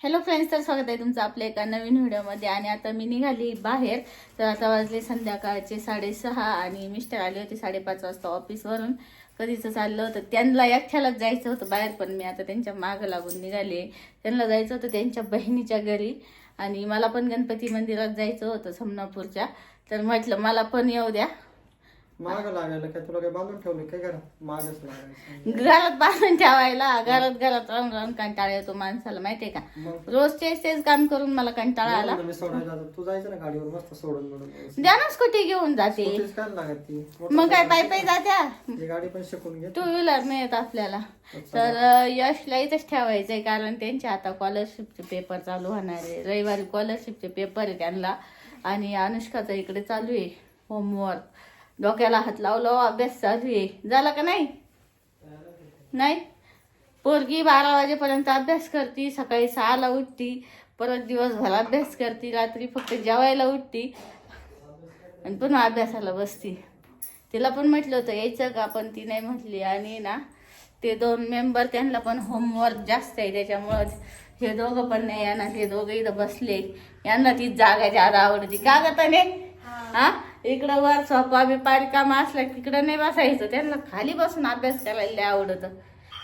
Hello friends तर स्वागत आहे तुमचं आपल्या एका नवीन व्हिडिओमध्ये. आणि आता मी निघाली बाहेर. तर आता वाजले संध्याकाळचे साडेसहा आणि मिस्टर आले होते साडेपाच वाजता ऑफिसवरून कधीचं चाललं होतं त्यांना एकट्यालाच जायचं होतं बाहेर पण मी आता त्यांच्या मागं लागून निघाले. त्यांना जायचं होतं त्यांच्या बहिणीच्या घरी. आणि मला पण गणपती मंदिरात जायचं होतं समनापूरच्या तर म्हटलं मला पण येऊ द्या. माग लागायला काय? तुला काय बांधून ठेवलं काय घरात? मागच लागायचं. घरात बांधून ठेवायला घरात घरात राहून राहून कंटाळा येतो माणसाला माहितीये का? मग? रोज तेच तेच काम करून मला कंटाळा आला. मी सोडायला जातो. तू जायचं ना गाडीवर? मस्त सोडून म्हणून. द्या ना स्कूटी घेऊन जाते. स्कूटीच काय लागत ती. मग काय पायी पायी जात्या? गाडी पण शिकून घे. टू व्हीलर नाही येत आपल्याला तर अं, यशला इथंच ठेवायचंय कारण त्यांचे आता स्कॉलरशिपचे पेपर चालू होणार आहे. रविवारी स्कॉलरशिपचे पेपर आहे त्यांना. आणि अनुष्काचा इकडे चालू आहे. होमवर्क डोक्याला हात लावलो अभ्यास चालू आहे. झाला का नाही? नाही? पोरगी बारा वाजेपर्यंत अभ्यास करते सकाळी सहाला उठती परत दिवसभर अभ्यास करती रात्री फक्त जेवायला उठती आणि पुन्हा अभ्यासाला बसती. तिला पण म्हटलं होतं यायचं का? पण ती नाही म्हटली. आणि ना ते दोन मेंबर त्यांना पण होमवर्क जास्त आहे त्याच्यामुळं हे दोघं पण नाही यांना हे दोघं इथं बसले. यांना ती जागा जादा आवडती. का ग तने? हा? इकडं वर सोपा बिपारी काम असला की तिकडं नाही बसायचं. त्यांना खाली बसून अभ्यास करायला आवडत आवडतं.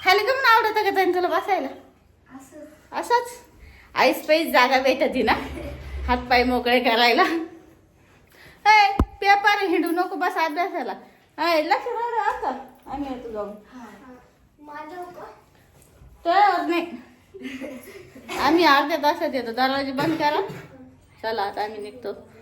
खाली का म्हणून आवडतं का त्यांनी तुला बसायला? असंच. आईस पैस जागा भेटत ना? हातपाय मोकळे करायला. ए, पेपर हिंडू नको बस अभ्यासाला. ए, लक्ष राहू आता आम्ही येतो जाऊन. तर नाही. आम्ही अर्ध्या तासात येतो. दरवाजे बंद करा. चला आता आम्ही निघतो.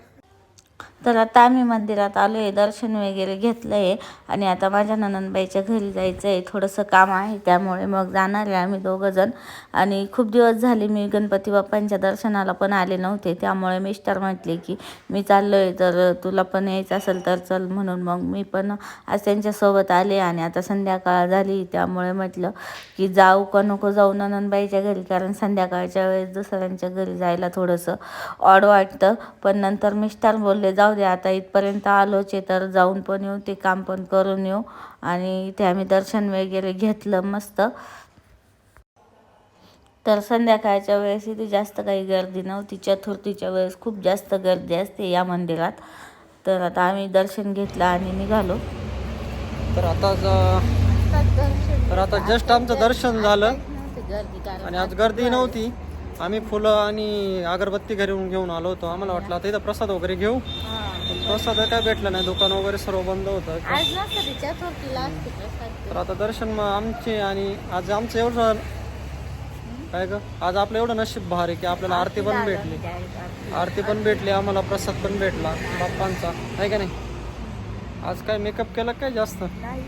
तर आता आम्ही मंदिरात आलो आहे दर्शन वगैरे घेतलं आहे. आणि आता माझ्या ननंदबाईच्या घरी जायचं आहे थोडंसं काम आहे त्यामुळे मग जाणार आहे आम्ही दोघंजण आणि खूप दिवस झाले मी गणपती बाप्पांच्या दर्शनाला पण आले नव्हते त्यामुळे मिस्टर म्हटले की मी चाललो आहे तर तुला पण यायचं असेल तर चल म्हणून मग मी पण आज त्यांच्यासोबत आले आणि आता संध्याकाळ झाली त्यामुळे म्हटलं की जाऊ का नको जाऊ ननंदबाईच्या घरी कारण संध्याकाळच्या वेळेस दुसऱ्यांच्या घरी जायला थोडंसं ऑड वाटतं. पण नंतर मिस्टर बोलले जाऊ दे आता इथपर्यंत आलोच आहे तर जाऊन पण येऊ ते काम पण करून येऊ. आणि इथे आम्ही दर्शन वगैरे घेतलं मस्त. तर संध्याकाळच्या वेळेस इथे जास्त काही गर्दी नव्हती चतुर्थीच्या वेळेस खूप जास्त गर्दी असते या मंदिरात. तर आता आम्ही दर्शन घेतलं आणि निघालो. तर आता ज- तर आता जस्ट आमचं दर्शन झालं. आणि आज गर्दी नव्हती. आम्ही फुलं आणि अगरबत्ती घरी घेऊन आलो होतो. आम्हाला वाटलं आता इथं प्रसाद वगैरे घेऊ. पण प्रसाद काय भेटला नाही. दुकान वगैरे सर्व बंद होतं. आज नसतं ते चतुर्थीला असते प्रसाद तर आता दर्शन मग आमचे आणि आज आमचं एवढं काय ग? आज आपलं एवढं नशीब भार आहे की आपल्याला आरती पण भेटली. आरती पण भेटली आम्हाला प्रसाद पण भेटला बाप्पांचा. आहे का नाही? आज काय मेकअप केला काय जास्त?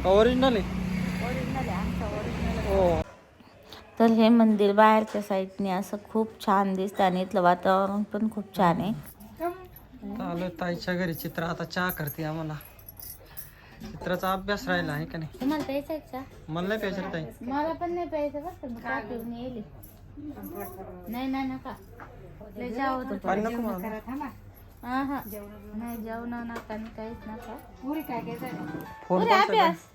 ओरिजिनल आहे. हो. तर हे मंदिर बाहेरच्या साईडने असं खूप छान दिसतं आणि इथलं वातावरण पण खूप छान आहे. ताईच्या घरी चित्र. आता चहा करते आम्हाला. चित्राचा अभ्यास राहिला आहे का नाही? तुम्हाला प्यायचं मला नाही प्यायचं ताई. मला पण नाही प्यायचं येईल. नाही नाही नका. लय जाऊ हा हा नाही जेवण नका काहीच नका. अभ्यास.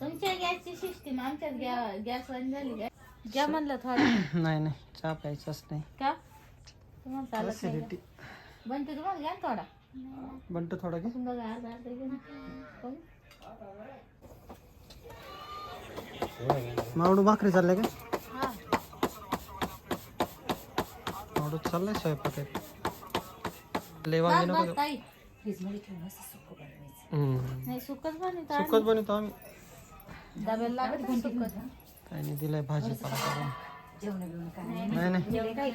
तुमच्या गॅसची सिस्टीम गॅस बंद झाली म्हणलं थोडं? नाही नाही चहा प्यायचाच नाही का तुम्हाला चालत नाही. का? बनते तुम्हाला घ्या ना थोडा बंट थोडा घे बघा अर्धा अर्धा घ्या ना. कोण? मावडू भाकरी चालल्या का हा मावडू चाललाय स्वयंपाक लय वांगे बस, नको. नाही सुकच बनवतो सुकच बनवतो आम्ही डब्याला लागत नाही सुकच काही नाही दिलाय भाजीपाला करून नाही. नाही काय.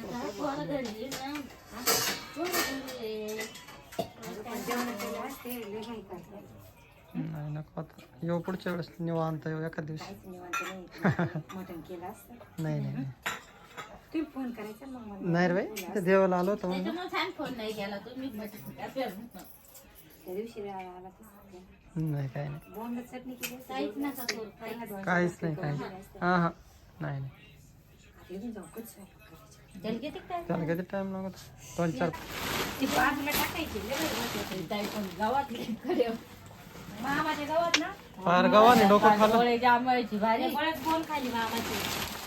नाही नको आता. येऊ पुढच्या वेळेस निवांत येऊ एका दिवशी. नाही. नाही नाही. नाही. रे बाई ते देवाला आलो होतो फोन नाही केला नाही काय नाही. काहीच नका करू काहीच. काहीच नाही काही हा हा. नाही नाही. जल किती काय? त्याला किती टाइम लागत. दोन चार. ती बाजूला टाकायची लय वेळ बसायची. ताई पण गावातली कडे. मामाच्या फार गावाने डोकं खाल्लं जांभळाची भारी कोण खाली मामाची.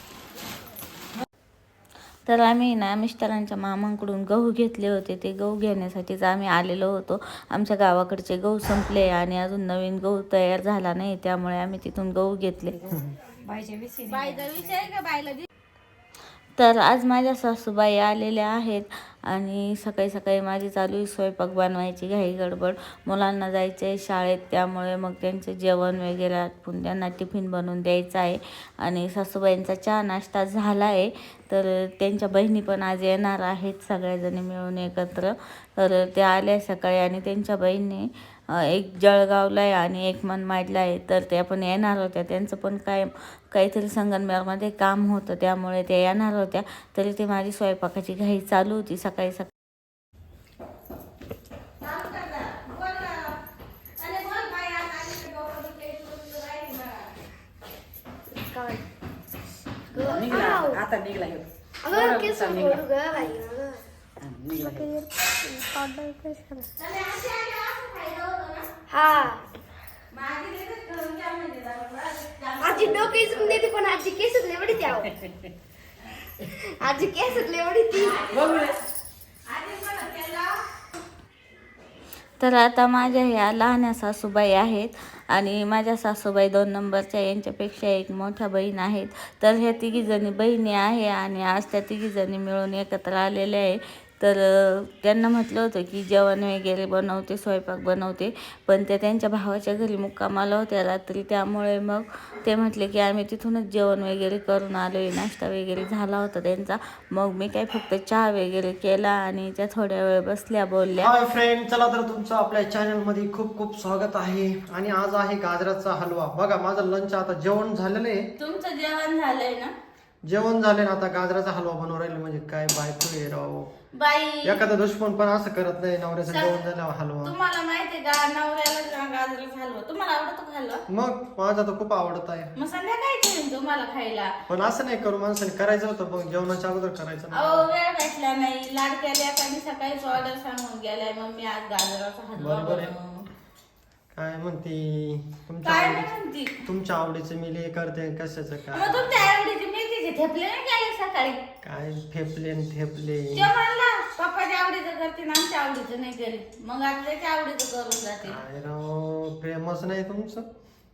तर आम्ही ना मिस्टरांच्या मामांकडून गहू घेतले होते. ते गहू घेण्यासाठीच आम्ही आलेलो होतो. आमच्या गावाकडचे गहू संपले आणि अजून नवीन गहू तयार झाला नाही त्यामुळे आम्ही तिथून गहू घेतले. बायचा विषय का? बायला तर आज माझ्या सासूबाई आलेल्या आहेत आणि सकाळी सकाळी माझी चालू आहे स्वयंपाक बनवायची घाई गडबड. मुलांना जायचं आहे शाळेत त्यामुळे मग त्यांचं जेवण वगैरे आटपून त्यांना टिफिन बनवून द्यायचं आहे. आणि सासूबाईंचा चहा नाश्ता झाला आहे. तर त्यांच्या बहिणी पण आज येणार आहेत सगळ्याजणी मिळून एकत्र. तर त्या आल्या सकाळी आणि त्यांच्या बहिणी एक जळगावला आहे आणि एक मनमाडला आहे. तर त्या पण येणार होत्या. त्यांचं पण काय काहीतरी संगमनेरमध्ये काम होतं. त्यामुळे त्या येणार होत्या. तरी ते माझी स्वयंपाकाची घाई चालू होती. सकाळी सकाळी आता निघला. हा. आजी डोकं इचून देते पण आजी केसच लेवडी द्या आजी केसच लेवडी ती तर आता माझ्या ह्या लहान्या सासूबाई आहेत आणि माझ्या सासूबाई दोन नंबरच्या यांच्यापेक्षा एक मोठ्या बहीण आहेत. तर ह्या तिघीजणी बहिणी आहे आणि आज त्या तिघीजणी मिळून एकत्र आलेल्या आहे. तर त्यांना म्हटलं होतं की जेवण वगैरे बनवते स्वयंपाक बनवते. पण त्या त्यांच्या भावाच्या घरी मुक्कामाला होत्या रात्री त्यामुळे मग ते म्हटले की आम्ही तिथूनच जेवण वगैरे करून आलो आहे नाश्ता वगैरे झाला होता त्यांचा. मग मी काय फक्त चहा वगैरे केला आणि त्या थोड्या वेळ बसल्या बोलल्या. हाय फ्रेंड चला तर तुमचं आपल्या चॅनलमध्ये खूप खूप स्वागत आहे. आणि आज आहे गाजराचा हलवा. बघा माझं लंच आता जेवण झालेलं आहे. तुमचं जेवण झालंय ना? जेवण झाले ना आता गाजराचा हलवा बनवून राहिले. म्हणजे काय बायको आहे राव. बाई. एखादा दुश्मन पण असं करत नाही नवऱ्याचं जेवण झाल्यावर हलवा. तुम्हाला माहितीये का नवऱ्याला गाजरच हलवा. तुम्हाला आवडतो का हलवा? मग माझा तर खूप आवडत आहे. मग संध्याकाळी ठेवीन तुम्हाला खायला. पण असं नाही करू माणसाने करायचं होतं पण जेवणाच्या अगोदर करायचं अहो वेळ भेटला नाही. लाडक्या लेकांनी सकाळीच ऑर्डर सांगून गेलाय मग मी आज गाजराचा हलवा बरोबर आहे. बनवू. काय म्हणते? तुमच्या काय आवडी नाही म्हणती? तुमच्या आवडीचं मी लय करते कशाचं काय? मग तुमच्या आवडीचे मेथीचे थेपले नाही गेले सकाळी? काय फेपले न थेपले ते म्हणला पप्पाच्या आवडीचं करते ना आमच्या आवडीचं नाही केले. मग आज त्याच्या आवडीचं करून जाते काय राव प्रेमच नाही तुमचं?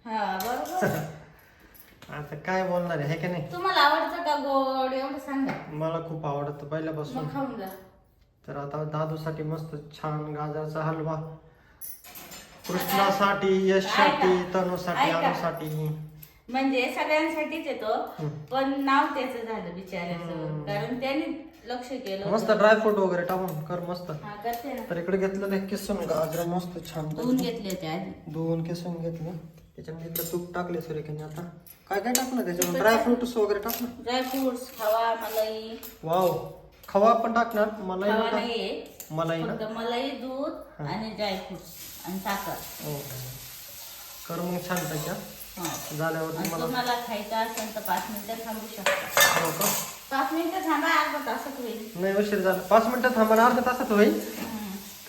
हा बरोबर. आता काय बोलणार आहे हे का नाही? तुम्हाला आवडतं का गोड? एवढं सांगा. मला खूप आवडतं पहिल्यापासून. मग खाऊन जा. तर आता दादूसाठी मस्त छान गाजराचा हलवा. कृष्णासाठी यशसाठी तनूसाठी ऐका. अनुसाठी म्हणजे सगळ्यांसाठीच येतो. पण नाव त्याचं झालं बिचाऱ्याचं. कारण त्याने लक्ष केलं मस्त. ड्रायफ्रूट वगैरे टाकून कर मस्त. हा करते ना. तर इकडे घेतलेलं आहे किसून गाजर मस्त छान धुवून घेतले होते आधी. दोन किसून घेतले. त्याच्यामध्ये इकडे तूप टाकले सुरेखाने आता. काय काय टाकलं त्याच्यामध्ये? ड्रायफ्रुट्स वगैरे टाकलं? ड्रायफ्रुट्स खवा मलाई. वाव खवा पण टाकणार मलाई खवा पण टाक- नाहीये. मलाई ना? फक्त मलाई दूध आणि ड्रायफ्रुट्स आणि साखर. हो. कर मग छान त्याच्या झाल्यावरती आणि मला तुम्हाला खायचं असेल तर पाच मिनिटं थांबू शकता. हो का? पाच मिनिटं थांबा अर्धा तासात होईल. नाही उशीर झाला. पाच मिनिटं थांबा ना अर्ध्या तासात होईल.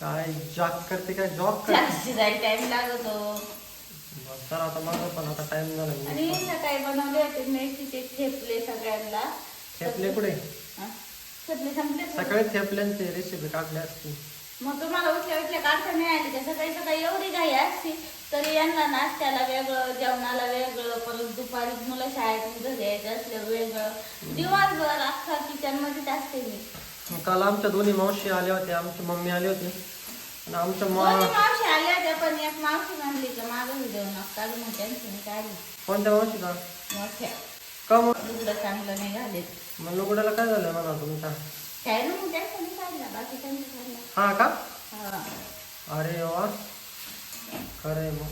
काय जॉब करते काय जॉब करते? जास्त जाईल टाइम लागतो. आता माझं पण आता टाइम झाला. मी आणि सकाळी बनवले होते मेथीचे थेपले सगळ्यांना. थेपले कुठे? हा? संपले का? सकाळी थेपल्यांची रेसिपी टाकली असती मग तुम्हाला उठल्या उठल्या काढता नाही आली. सकाळी सकाळी एवढी घाई असती. तरी यांना नाश्त्याला वेगळं जेवणाला वेगळं परत दुपारी मुलं शाळेतून घरी यायचं असलं वेगळं. दिवसभर अख्खा किचन मध्येच असते मी. मग काल आमच्या दोन्ही मावशी आल्या होत्या आमची मम्मी आली होती. आणि आमच्या दोन्ही मा मावशी आल्या होत्या पण एक मावशी म्हणली का माझं व्हिडिओ नका काढू मग त्यांची मी काढली. कोणत्या मावशीचा मोठ्या. का मग? दुसरं चांगलं नाही घालेत मग लुगड्याला काय झालं म्हणा तुमच्या काय ना मग नाही काढला बाकी त्यांचं काढला. हा का? अरे वा. खरंय मग.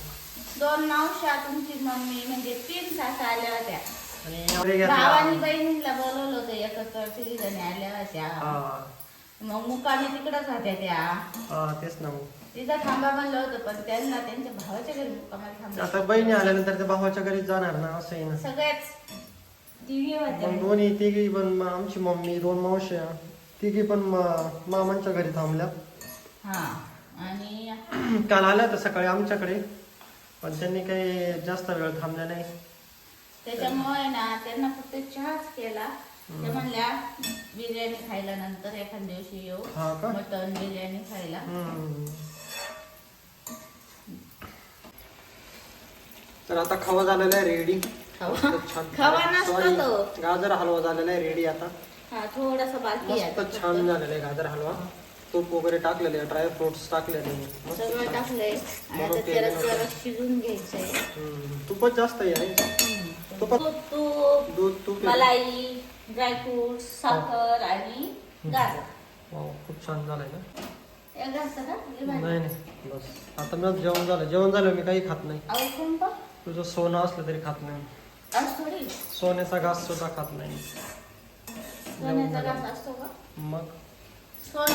दोन तुमची मम्मी म्हणजे तीन सासा आल्या होत्या. आणि एवढे घेतला भावानी बहिणीला बोलवलं होतं एकत्र तिघी जणी आल्या होत्या. हा. मग मुकामी तिकडच होत्या त्या. हा तेच ना मग. तिथं थांबा म्हणलं होतं पण त्यांना त्यांच्या भावाच्या घरी थांबा आता बहिणी आल्यानंतर त्या भावाच्या घरी जाणार ना असं आहे ना. सगळ्याच होत्या. दोन्ही तिघी पण म- आमची मम्मी दोन मावश्या तिघी पण म- मामांच्या घरी थांबल्या. हा. आणि काल आल्या तर सकाळी आमच्याकडे पण त्यांनी काही जास्त वेळ थांबल्या नाही. त्याच्यामुळे ना त्यांना फक्त चहाच केला. त्या म्हणल्या बिर्याणी खायला नंतर एखाद दिवशी येऊ हा का? मटन बिर्याणी खायला. हम्म. तर आता खवा झालेला आहे रेडी खवा? छान खवा नसतो Sorry, तो. गाजर हलवा झालेला आहे रेडी आता. हा थोडासा बाकी आहे. मस्त छान झालेला आहे गाजर हलवा. तूप वगैरे टाकलेले ड्राय फ्रुट्स टाकलेले. मस्त. सगळं छान. टाकलंय. आणि आता म्हणून ते त्याला नव्हतं. जरा शिजून घ्यायचंय. हम्म. तूपच जास्त आहे तुपात दूध तूप दूध तूप आहे. मलाई ड्रायफ्रूट साखर आणि गाजर. वाव, खूप छान झालंय ना? घालता का. नाही नाही. बस. आता मी जेवण झालं. जेवण झालं मी काही खात नाही. अहो कोण पा तुझं सोनं असलं तरी खात नाही. आज थोडी. सोन्याचा घास सुद्धा खात नाही. सोन्याचा घास असतो का? मग? सोनं